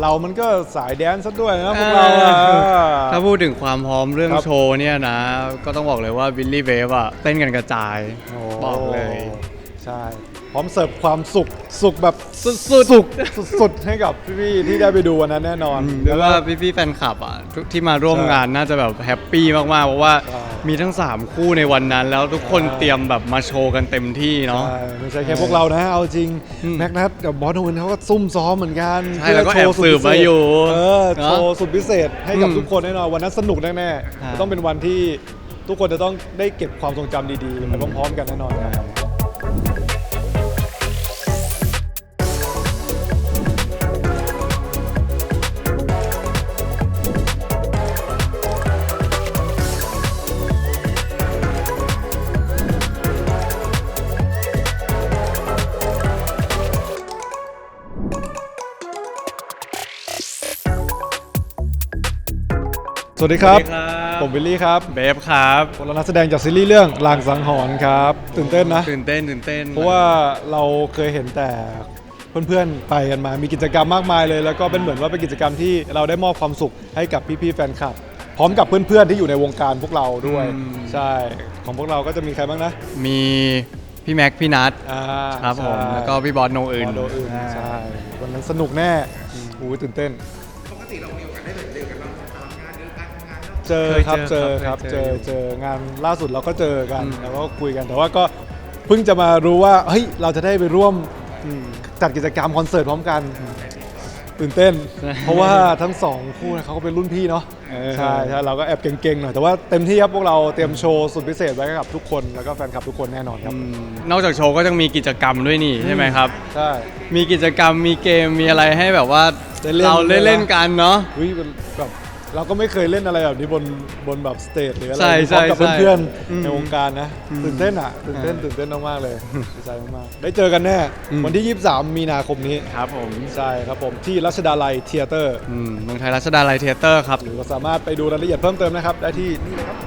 เรามันก็สายแดนซ์ซะด้วยนะพวกเราอะ ถ้าพูดถึงความพร้อมเรื่องครับ โชว์เนี่ยนะ ก็ต้องบอกเลยว่าวิลลี่เวฟอะเต้นกันกระจาย โบอกเลย ใช่พ ร้อมเสิร์ฟความสุขสุขแบบสุดสุขสุดๆให้กับพี่ๆที่ได้ไปดูวันนั้นแน่นอนๆแล้วว่าพี่ๆแฟนคลับอะทุกที่มาร่วมใช่งานน่าจะแบบแฮปปี้มากๆเพราะว่าใช่ มีทั้ง 3 คู่ในวันนั้น แล้วทุกคนใช่เตรียมแบบมาโชว์กันเต็มที่เนาะ ใช่ไม่ใช่แค่พวกเรานะเอาจริงอืมแม็กนัทกับบอสโนนเขาก็ซุ่มซ้อมเหมือนกันใช่แล้วก็แอบสืบมาอยู่เออเนอะโชว์สุดพิเศษให้กับอืมทุกคนแน่นอนวันนั้นสนุกแน่ครับๆจะต้องเป็นวันที่ทุกคนจะต้องได้เก็บความทรงจำดีๆไปพร้อมๆกันแน่นอนครับ สวัสดีครับ ผมวิลลี่ครับเบฟครับเรานักแสดงจากซีรีส์เรื่องลางสังหรณ์ครับ ตื่นเต้นนะ ตื่นเต้นตื่นเต้น เพราะว่าเราเคยเห็นแต่เพื่อนๆ ไปกันมา มีกิจกรรมมากมายเลย แล้วก็เป็นเหมือนว่าเป็นกิจกรรมที่เราได้มอบความสุขให้กับพี่ๆ แฟนคลับ พร้อมกับเพื่อนๆ ที่อยู่ในวงการพวกเราด้วยใช่ ของพวกเราก็จะมีใครบ้างนะมีพี่แม็กพี่นัทอ่าครับผมใช่แล้วก็พี่บอสโนอื่น บอลโดอื่นอ่าใช่ วันนั้นสนุกแน่โอ้ยตื่นเต้นเจอครับเจอครับเจอเจองานล่าสุดเราก็เจอกันอืมแล้วก็คุยกัน แต่ว่าก็เพิ่งจะมารู้ว่าเฮ้ยเราจะได้ไปร่วมจัดกิจกรรมคอนเสิร์ตพร้อมกันตื่นเต้นใช่เพราะว่าทั้งสองคู่เขาก็เป็นรุ่นพี่เนาะเออใช่ใช่เราก็แอบเก่งๆหน่อยแต่ว่าเต็มที่ครับพวกเราเตรียมโชว์สุดพิเศษไว้ให้กับทุกคนแล้วก็แฟนคลับทุกคนแน่นอนครับอืมนอกจากโชว์ก็ยังมีกิจกรรมด้วยนี่ใช่ไหมครับใช่มีกิจกรรมมีเกมมีอะไรให้แบบว่าได้เล่นเราได้เล่นกันเนาะอุ้ยมันแบบ เราก็ไม่เคยเล่นอะไรแบบนี้บนบนแบบสเตจหรืออะไรใช่พร้อมกับใช่เพื่อนอืมๆในวงการนะอืมตื่นเต้นอะตื่นเต้นอ่าตื่นเต้นมากๆเลยดีใจมากๆได้เจอกันแน่ อืม วันที่ 23 มีนาคมนี้ครับผมใช่ครับผมที่รัชดาลัยเทเตอร์ อืมเมืองไทยรัชดาลัยเทเตอร์ครับ หรือว่าสามารถไปดูรายละเอียดเพิ่มเติมนะครับ ได้ที่นี่เลยครับ